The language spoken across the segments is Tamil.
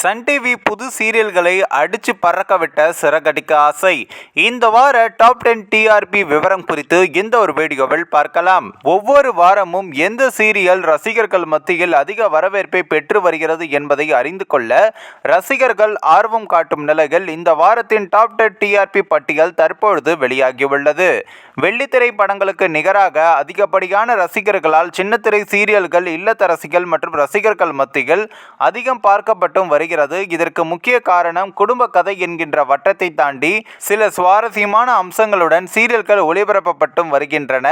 சன் டிவி புது சீரியல்களை அடிச்சு பறக்க விட்ட சிறகடிக்க ஆசை. இந்த வார டாப் டென் டிஆர்பி விவரம் குறித்து இந்த ஒரு வீடியோவில் பார்க்கலாம். ஒவ்வொரு வாரமும் எந்த சீரியல் ரசிகர்கள் மத்தியில் அதிக வரவேற்பை பெற்று வருகிறது என்பதை அறிந்து கொள்ள ரசிகர்கள் ஆர்வம் காட்டும் நிலையில் இந்த வாரத்தின் டாப் டென் டிஆர்பி பட்டியல் தற்பொழுது வெளியாகியுள்ளது. வெள்ளித்திரை படங்களுக்கு நிகராக அதிகப்படியான ரசிகர்களால் சின்னத்திரை சீரியல்கள் இல்லத்தரசிகள் மற்றும் ரசிகர்கள் மத்தியில் அதிகம் பார்க்கப்பட்டும் வருகிறது இதற்கு முக்கிய காரணம் குடும்ப கதை என்கின்ற வட்டத்தை தாண்டி சில சுவாரஸ்யமான அம்சங்களுடன் சீரியல்கள் ஒளிபரப்பப்பட்டும் வருகின்றன.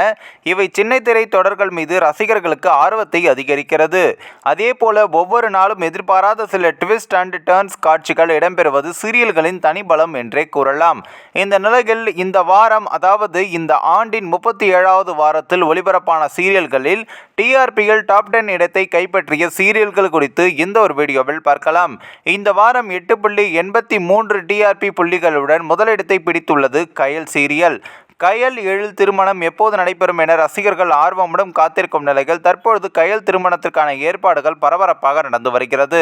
இவை சின்னத்திரை தொடர்கள் மீது ரசிகர்களுக்கு ஆர்வத்தை அதிகரிக்கிறது. அதே போல ஒவ்வொரு நாளும் எதிர்பாராத சில ட்விஸ்ட் அண்ட் டர்ன்ஸ் காட்சிகள் இடம்பெறுவது சீரியல்களின் தனிபலம் என்றே கூறலாம். இந்த நிலையில் இந்த வாரம் அதாவது இந்த ஆண்டின் முப்பத்தி ஏழாவது வாரத்தில் ஒளிபரப்பான சீரியல்களில் டிஆர்பியில் டாப் டென் இடத்தை கைப்பற்றிய சீரியல்கள் குறித்து இந்த ஒரு வீடியோவில் பார்க்கலாம். இந்த வாரம் எட்டு புள்ளி எண்பத்தி மூன்று டிஆர்பி புள்ளிகளுடன் முதலிடத்தை பிடித்துள்ளது கயல் சீரியல். கயல் எழில் திருமணம் எப்போது நடைபெறும் என ரசிகர்கள் ஆர்வமுடன் காத்திருக்கும் நிலையில் தற்பொழுது கயல் திருமணத்திற்கான ஏற்பாடுகள் பரபரப்பாக நடந்து வருகிறது.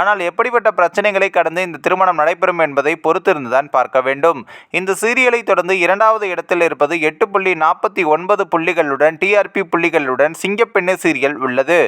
ஆனால் எப்படிப்பட்ட பிரச்சனைகளை கடந்து இந்த திருமணம் நடைபெறும் என்பதை பொறுத்திருந்துதான் பார்க்க வேண்டும். இந்த சீரியலை தொடர்ந்து இரண்டாவது இடத்தில் இருப்பது எட்டு புள்ளி நாற்பத்தி ஒன்பது புள்ளிகளுடன் டிஆர்பி புள்ளிகளுடன் சிங்கப்பெண்ணு சீரியல் உள்ளது.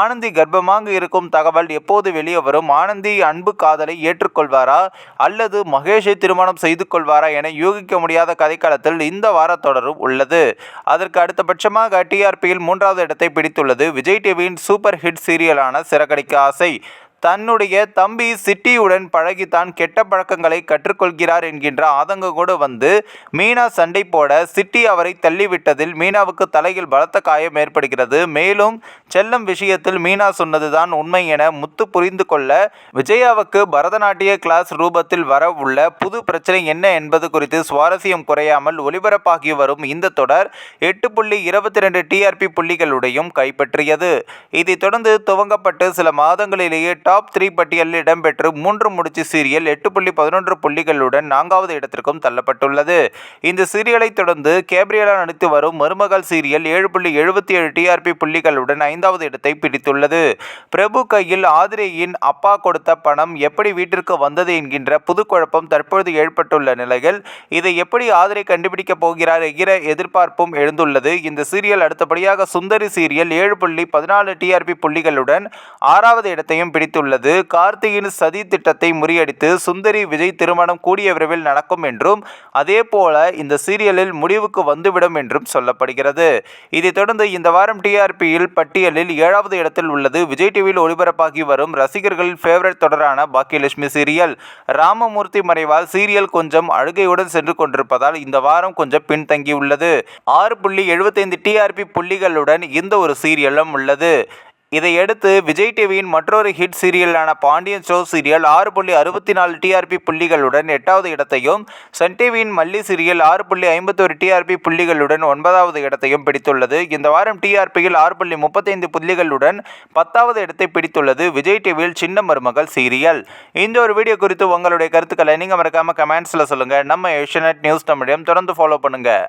ஆனந்தி கர்ப்பமாக இருக்கும் தகவல் எப்போது வெளியே வரும் ஆனந்தி அன்பு காதலை ஏற்றுக்கொள்வாரா? அல்லது மகேஷை திருமணம் செய்து கொள்வாரா என யூகிக்க முடியாத கதைக்களத்தில் இந்த வார தொடரும் உள்ளது. அதற்கு அடுத்தபட்சமாக டிஆர்பியில் மூன்றாவது இடத்தை பிடித்துள்ளது. விஜய் டிவியின் சூப்பர் ஹிட் சீரியலான சிறகடிக்க ஆசை. தன்னுடைய தம்பி சிட்டியுடன் பழகித்தான் கெட்ட பழக்கங்களை கற்றுக்கொள்கிறார் என்கின்ற ஆதங்கம் கூட வந்து மீனா சண்டை போட சிட்டி அவரை தள்ளிவிட்டதில் மீனாவுக்கு தலையில் பலத்த காயம் ஏற்படுகிறது. மேலும் செல்லம் விஷயத்தில் மீனா சொன்னதுதான் உண்மை என முத்து புரிந்து கொள்ள விஜயாவுக்கு பரதநாட்டிய கிளாஸ் ரூபத்தில் வர உள்ள புது பிரச்சனை என்ன என்பது குறித்து சுவாரஸ்யம் குறையாமல் ஒளிபரப்பாகி வரும் இந்த தொடர் எட்டு புள்ளி இருபத்தி ரெண்டு டிஆர்பி புள்ளிகளுடையும் கைப்பற்றியது. இதைத் தொடர்ந்து துவங்கப்பட்டு சில மாதங்களிலேயே டாப் த்ரீ பட்டியலில் இடம்பெற்று மூன்று முடிச்சு சீரியல் எட்டு புள்ளி பதினொன்று புள்ளிகளுடன் நான்காவது இடத்திற்கும் தள்ளப்பட்டுள்ளது. இந்த சீரியலை தொடர்ந்து கேப்ரியலா நடித்து வரும் மருமகள் சீரியல் ஏழு புள்ளி எழுபத்தி ஏழு டிஆர்பி புள்ளிகளுடன் ஐந்தாவது இடத்தை பிடித்துள்ளது. பிரபு கையில் ஆதிரையின் அப்பா கொடுத்த பணம் எப்படி வீட்டிற்கு வந்தது என்கின்ற புது குழப்பம் தற்பொழுது ஏற்பட்டுள்ள நிலையில் இதை எப்படி ஆதிரை கண்டுபிடிக்கப் போகிறார் என்கிற எதிர்பார்ப்பும் எழுந்துள்ளது. இந்த சீரியல் அடுத்தபடியாக சுந்தரி சீரியல் ஏழு புள்ளி பதினாலு டிஆர்பி புள்ளிகளுடன் ஆறாவது இடத்தையும் பிடித்து தெரிவித்துள்ளது. கார்த்தியின் சதி திட்டத்தை முறியடித்து சுந்தரி விஜய் திருமணம் கூடிய விரைவில் நடக்கும் என்றும் அதேபோல இந்த சீரியலில் முடிவுக்கு வந்துவிடும் என்றும் சொல்லப்படுகிறது. இதைத் தொடர்ந்து இந்த வாரம் டிஆர்பியில் பட்டியலில் ஏழாவது இடத்தில் உள்ளது. விஜய் டிவியில் ஒளிபரப்பாகி வரும் ரசிகர்களின் ஃபேவரட் தொடரான பாக்கியலட்சுமி சீரியல். ராமமூர்த்தி மறைவால் சீரியல் கொஞ்சம் அழுகையுடன் சென்று கொண்டிருப்பதால் இந்த வாரம் கொஞ்சம் பின்தங்கியுள்ளது. ஆறு புள்ளி எழுபத்தைந்து டிஆர்பி புள்ளிகளுடன் இந்த ஒரு சீரியலும் உள்ளது. இதையடுத்து விஜய் டிவியின் மற்றொரு ஹிட் சீரியலான பாண்டியன் ஷோ சீரியல் ஆறு புள்ளி அறுபத்தி நாலு டிஆர்பி புள்ளிகளுடன் எட்டாவது இடத்தையும் சன் டிவியின் மல்லி சீரியல் ஆறு புள்ளி ஐம்பத்தொரு டிஆர்பி புள்ளிகளுடன் ஒன்பதாவது இடத்தையும் பிடித்துள்ளது. இந்த வாரம் டிஆர்பியில் ஆறு புள்ளி முப்பத்தைந்து புள்ளிகளுடன் பத்தாவது இடத்தை பிடித்துள்ளது விஜய் டிவியில் சின்ன மருமகள் சீரியல். இந்த ஒரு வீடியோ குறித்து உங்களுடைய கருத்துக்களை நீங்கள் மறக்காமல் கமெண்ட்ஸில் சொல்லுங்கள் நம்ம ஏஷியநெட் நியூஸ் தமிழையும் தொடர்ந்து ஃபாலோ பண்ணுங்கள்